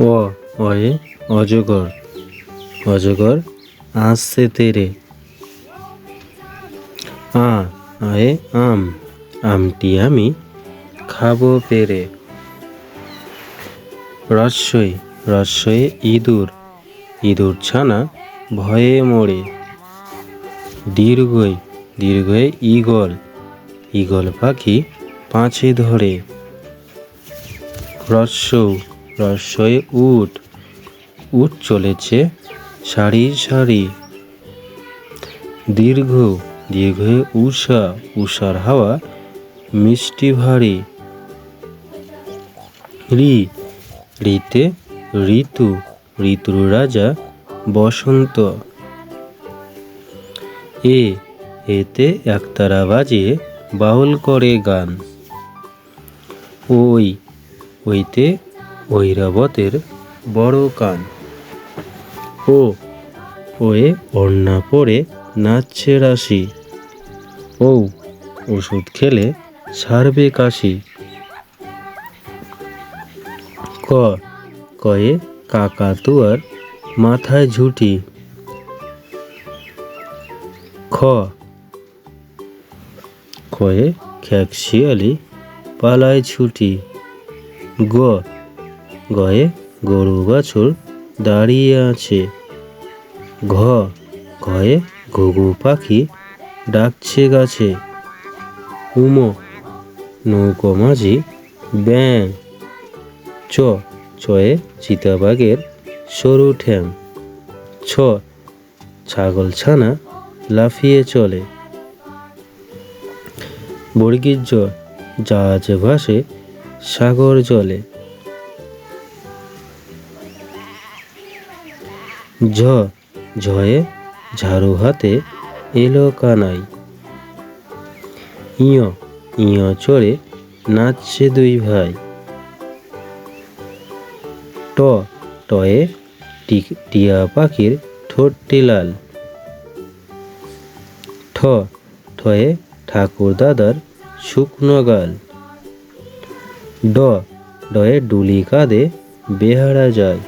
অ অয়ে অজগর। অজগর আসছে তেরে। আ, আয়ে আম। আমটি আমি খাব পেরে। রস্যই রস্যয়ে ইঁদুর। ইঁদুর ছানা ভয়ে মরে। দীর্ঘই দীর্ঘয়ে ঈগল। ঈগল পাখি পাঁচে ধরে। রস্যৌ রস্যয়ে উট উট চলেছে সারি সারি। দীর্ঘ দীর্ঘয়ে উষা উষার হাওয়া, মিষ্টি ভারী। রি, রিতে ঋতু, ঋতুর রাজা বসন্ত। এ, এতে একতারা বাজে, বাউল করে গান। ওই, ওইতে ঐরাবতের বড় কান। ও ওয়ে ওড়না পরে নাচছে রাশি। ও, ওষুধ খেলে সারবে কাশি। ক, কয়ে কাকাতুয়ার মাথায় ঝুটি। খ, কয়ে খ্যাক শিয়ালি পালায় ছুটি। গ গয়ে গরু বাছুর দাঁড়িয়ে আছে। ঘ, ঘয়ে ঘুঘু পাখি ডাকছে গাছে। উমো, নৌকো মাঝি ব্যাং চ চয়ে চিতাবাঘের সরু ঠ্যাং। ছ, ছাগল ছানা লাফিয়ে চলে। বর্গীর জাহাজে ভাসে সাগর জলে। ঝ, ঝয়ে ঝাড়ু হাতে এলো কানাই। ইয় ইয় চড়ে নাচছে দুই ভাই। ট, টয়ে টিয়া পাখির ঠোঁটটি লাল। ঠ ঠয়ে ঠাকুর দাদার শুকনো গাল। ড, ডয়ে ডুলি কাঁধে বেহারা যায়।